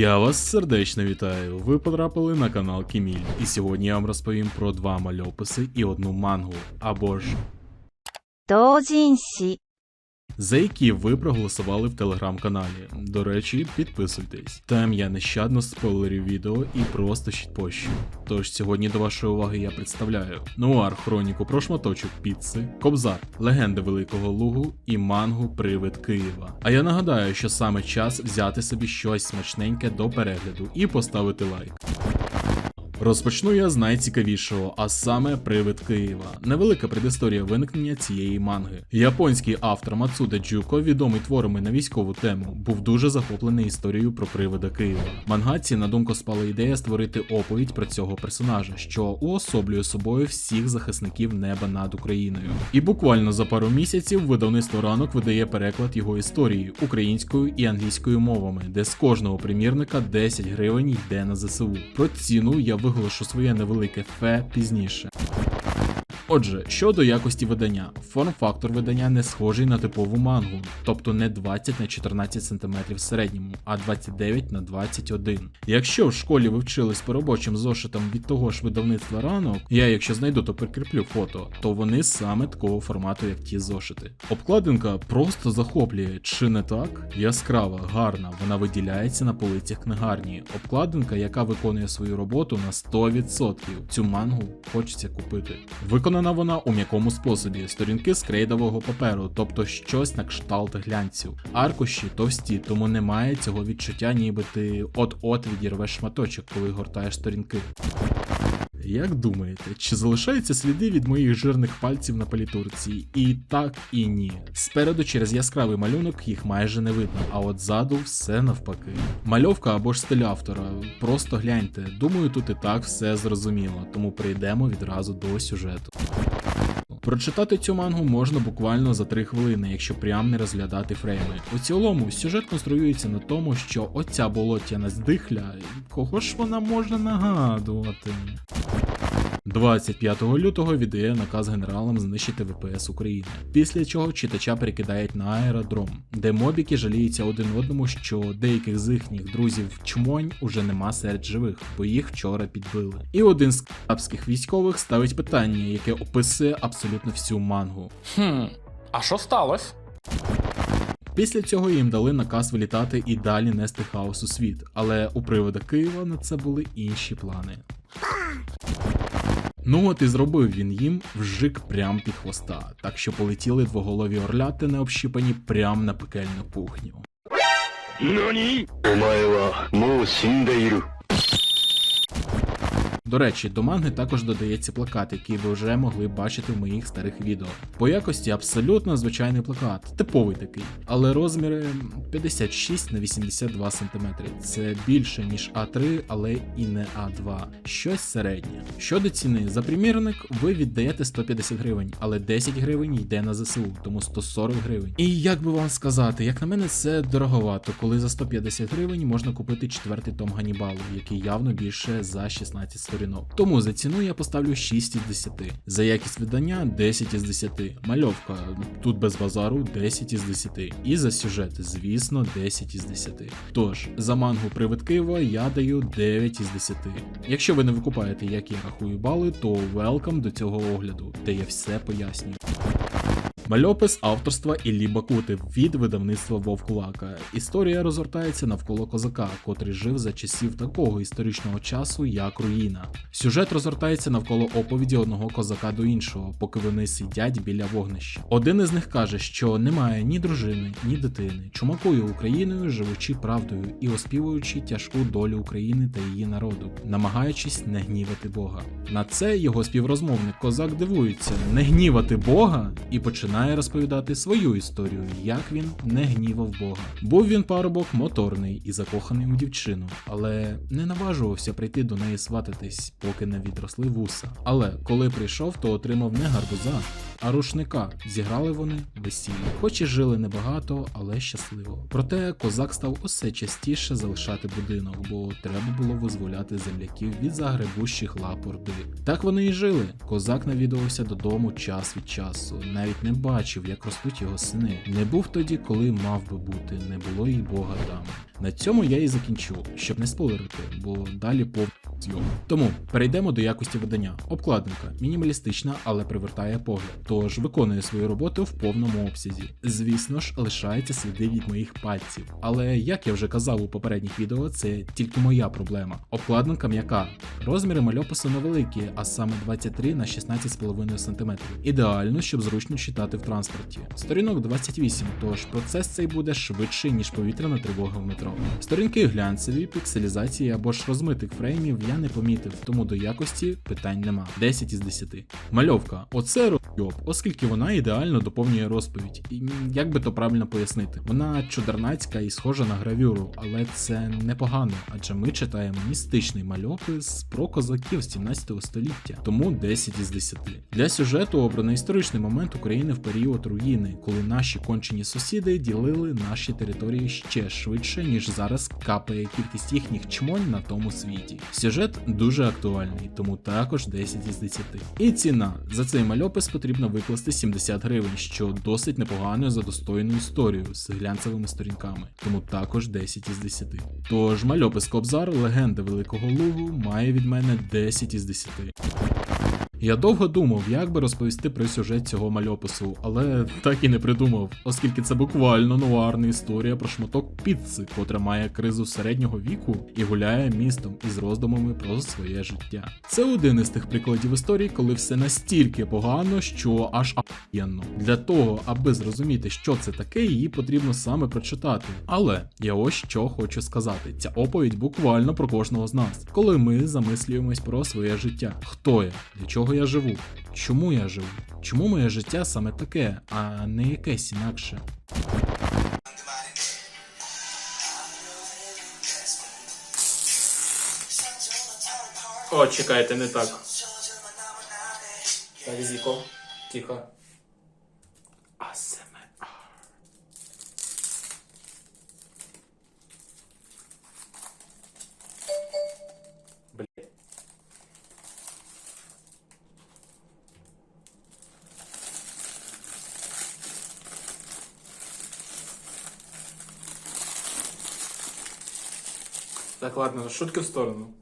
Я вас сердечно вітаю. Ви потрапили на канал Кіміль, і сьогодні я вам розповім про два мальописи і одну мангу або ж. Дожінсі за які ви проголосували в телеграм-каналі. До речі, підписуйтесь. Там я нещадно спойлерю відео і просто щитпощу. Тож сьогодні до вашої уваги я представляю Нуар Хроніку про шматочок піци, Кобзар, легенди Великого Лугу і мангу Привид Києва. А я нагадаю, що саме час взяти собі щось смачненьке до перегляду і поставити лайк. Розпочну я з найцікавішого, а саме Привид Києва. Невелика предісторія виникнення цієї манги. Японський автор Мацуде Джуко, відомий творами на військову тему, був дуже захоплений історією про привида Києва. Мангаці на думку спала ідея створити оповідь про цього персонажа, що уособлює собою всіх захисників неба над Україною. І буквально за пару місяців видавництво ранок видає переклад його історії українською і англійською мовами, де з кожного примірника 10 гривень йде на ЗСУ. Про ціну я виголошу своє невелике фе пізніше. Отже, щодо якості видання, форм-фактор видання не схожий на типову мангу, тобто не 20 на 14 см в середньому, а 29 на 21. Якщо в школі ви вчились по робочим зошитам від того ж видавництва ранок, я якщо знайду, то прикріплю фото, то вони саме такого формату, як ті зошити. Обкладинка просто захоплює, чи не так? Яскрава, гарна, вона виділяється на полицях книгарні. Обкладинка, яка виконує свою роботу на 100%. Цю мангу хочеться купити. Виконана вона у м'якому способі: сторінки з крейдового паперу, тобто щось на кшталт глянців. Аркуші товсті, тому немає цього відчуття, ніби ти от-от відірвеш шматочок, коли гортаєш сторінки. Як думаєте, чи залишаються сліди від моїх жирних пальців на палітурці? І так, і ні. Спереду через яскравий малюнок їх майже не видно, а от ззаду все навпаки. Мальовка або ж стиль автора. Просто гляньте. Думаю, тут і так все зрозуміло, тому прийдемо відразу до сюжету. Прочитати цю мангу можна буквально за 3 хвилини, якщо прям не розглядати фрейми. У цілому сюжет конструюється на тому, що оця болотяна здихля, кого ж вона може нагадувати? 25 лютого віддає наказ генералам знищити ВПС України, після чого читача перекидають на аеродром, де мобіки жаліються один одному, що деяких з їхніх друзів чмонь уже нема серед живих, бо їх вчора підбили. І один з капських військових ставить питання, яке описує абсолютно всю мангу. Хм, а що сталося? Після цього їм дали наказ вилітати і далі нести хаос у світ, але у привода Києва на це були інші плани. Ну от і зробив він їм вжик прям під хвоста, так що полетіли двоголові орляти необщипані прям на пекельну кухню. 何 До речі, до манги також додається плакат, який ви вже могли бачити в моїх старих відео. По якості абсолютно звичайний плакат, типовий такий, але розміри 56 на 82 см. Це більше ніж А3, але і не А2. Щось середнє. Щодо ціни, за примірник ви віддаєте 150 гривень, але 10 гривень йде на ЗСУ, тому 140 гривень. І як би вам сказати, як на мене, це дороговато, коли за 150 гривень можна купити четвертий том Ганібалу, який явно більше за 16 сторінок. Тому за ціну я поставлю 6 із 10. За якість видання 10 із 10. Мальовка тут без базару 10 із 10. І за сюжет, звісно, 10 із 10. Тож, за мангу Привид Києва я даю 9 із 10. Якщо ви не викупаєте, як я рахую бали, то welcome до цього огляду, де я все пояснюю. Мальопис авторства Іллі Бакути від видавництва Вовкулака. Історія розгортається навколо козака, котрий жив за часів такого історичного часу, як руїна. Сюжет розгортається навколо оповіді одного козака до іншого, поки вони сидять біля вогнища. Один із них каже, що немає ні дружини, ні дитини, чумакує Україною, живучи правдою і оспівуючи тяжку долю України та її народу, намагаючись не гнівати Бога. На це його співрозмовник козак дивується не гнівати Бога і починає розповідати свою історію, як він не гнівав Бога. Був він парубок моторний і закоханий у дівчину, але не наважувався прийти до неї свататись, поки не відросли вуса. Але коли прийшов, то отримав не гарбуза, а рушника. Зіграли вони весілля. Хоч і жили небагато, але щасливо. Проте козак став усе частіше залишати будинок, бо треба було визволяти земляків від загребущих лап орди. Так вони і жили. Козак навідувався додому час від часу, навіть не бачив, як ростуть його сини. Не був тоді, коли мав би бути, не було й Бога там. На цьому я і закінчу, щоб не спойлерити, бо далі повний зйом. Тому перейдемо до якості видання. Обкладинка мінімалістична, але привертає погляд, тож виконує свою роботу в повному обсязі. Звісно ж, лишаються сліди від моїх пальців. Але як я вже казав у попередніх відео, це тільки моя проблема. Обкладинка м'яка. Розміри мальопису невеликі, а саме 23 на 16,5 см. Ідеально, щоб зручно читати в транспорті. Сторінок 28, тож процес цей буде швидший, ніж повітряна тривога в метро. Сторінки глянцеві, пікселізації або ж розмитих фреймів я не помітив, тому до якості питань нема. 10 із 10. Мальовка. Оце розйоб, оскільки вона ідеально доповнює розповідь. І як би то правильно пояснити, вона чудернацька і схожа на гравюру, але це непогано, адже ми читаємо містичний мальопис про козаків 17 століття, тому 10 із 10. Для сюжету обраний історичний момент України в період руїни, коли наші кончені сусіди ділили наші території ще швидше, ніж зараз капає кількість їхніх чмонь на тому світі. Сюжет дуже актуальний, тому також 10 із 10. І ціна за цей мальопис потрібно викласти 70 гривень, що досить непогано за достойну історію з глянцевими сторінками, тому також 10 із 10. Тож мальопис Кобзар, легенда Великого Лугу, має від мене 10 із 10. Я довго думав, як би розповісти про сюжет цього мальопису, але так і не придумав, оскільки це буквально нуарна історія про шматок піци, котра має кризу середнього віку і гуляє містом із роздумами про своє життя. Це один із тих прикладів історії, коли все настільки погано, що аж ахуєнно. Для того, аби зрозуміти, що це таке, її потрібно саме прочитати. Але я ось що хочу сказати: ця оповідь буквально про кожного з нас, коли ми замислюємось про своє життя. Хто я? Для чого я живу? Чому я живу? Чому моє життя саме таке, а не якесь інакше? О, чекайте, не так. Так, Зіко. Тихо. Так, ладно, шутки в сторону.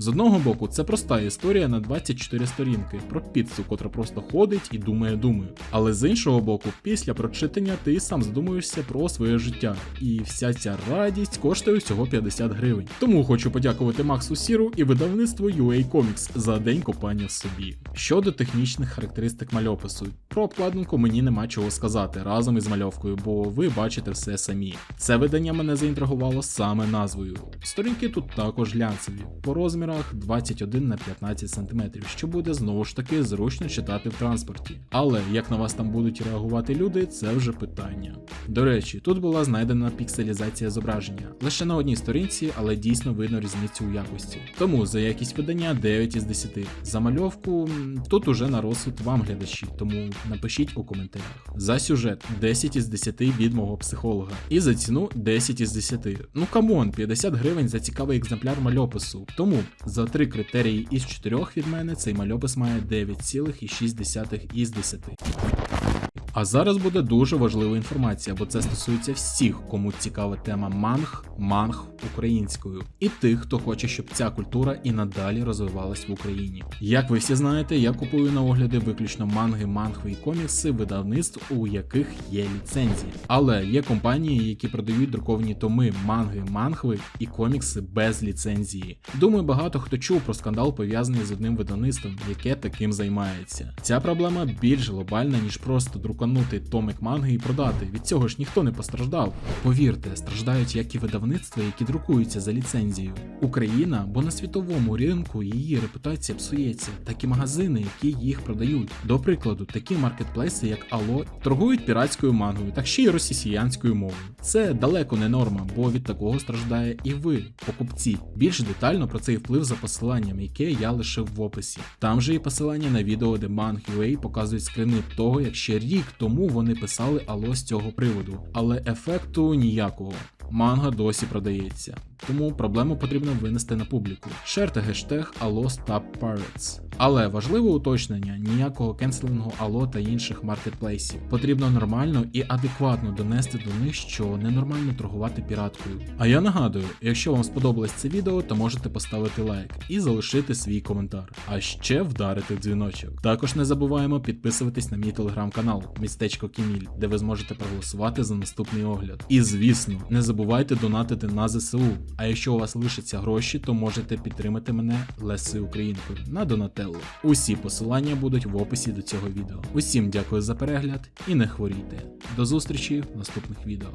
З одного боку, це проста історія на 24 сторінки про піцу, котра просто ходить і думає думаю. Але з іншого боку, після прочитання ти сам задумуєшся про своє життя, і вся ця радість коштує всього 50 гривень. Тому хочу подякувати Максу Сіру і видавництву UA Comics за день копання в собі. Щодо технічних характеристик мальопису, про обкладинку мені нема чого сказати разом із мальовкою, бо ви бачите все самі. Це видання мене заінтригувало саме назвою. Сторінки тут також глянцеві, по розмірах 21 на 15 см, що буде знову ж таки зручно читати в транспорті. Але як на вас там будуть реагувати люди, це вже питання. До речі, тут була знайдена пікселізація зображення лише на одній сторінці, але дійсно видно різницю у якості. Тому за якість видання 9 із 10. За мальовку тут уже на розсуд вам глядачі, тому напишіть у коментарях. За сюжет 10 із 10 від мого психолога. І за ціну 10 із 10. Ну камон, 50 гривень за цікавий екземпляр мальопису. Тому за три критерії із чотирьох від мене цей мальопис має 9,6 із 10. А зараз буде дуже важлива інформація, бо це стосується всіх, кому цікава тема манг, манг українською, і тих, хто хоче, щоб ця культура і надалі розвивалась в Україні. Як ви всі знаєте, я купую на огляди виключно манги, мангви і комікси видавництв, у яких є ліцензії. Але є компанії, які продають друковані томи, манги, мангви і комікси без ліцензії. Думаю, багато хто чув про скандал пов'язаний з одним видавництвом, яке таким займається. Ця проблема більш глобальна, ніж просто друканути томик манги і продати. Від цього ж ніхто не постраждав. Повірте, страждають як і видавництва, які друкуються за ліцензією. Україна, бо на світовому ринку її репутація псується, так і магазини, які їх продають. До прикладу, такі маркетплейси, як Ало, торгують піратською мангою, так ще й російською мовою. Це далеко не норма, бо від такого страждає і ви, покупці. Більш детально про цей вплив за посиланням, яке я лишив в описі. Там же є посилання на відео, де Mang.ua показують скрини того, як ще рік тому вони писали Ало з цього приводу, але ефекту ніякого. Манга досі продається, тому проблему потрібно винести на публіку. Шерте гештег Pirates. Але важливе уточнення: ніякого кенселингу Ало та інших маркетплейсів. Потрібно нормально і адекватно донести до них, що ненормально торгувати піраткою. А я нагадую, якщо вам сподобалось це відео, то можете поставити лайк і залишити свій коментар, а ще вдарити дзвіночок. Також не забуваємо підписуватись на мій телеграм-канал Містечко Кіміль, де ви зможете проголосувати за наступний огляд. І звісно, не забувайте донатити на ЗСУ. А якщо у вас лишаться гроші, то можете підтримати мене Леси Українкою на Донателло. Усі посилання будуть в описі до цього відео. Усім дякую за перегляд і не хворійте. До зустрічі в наступних відео.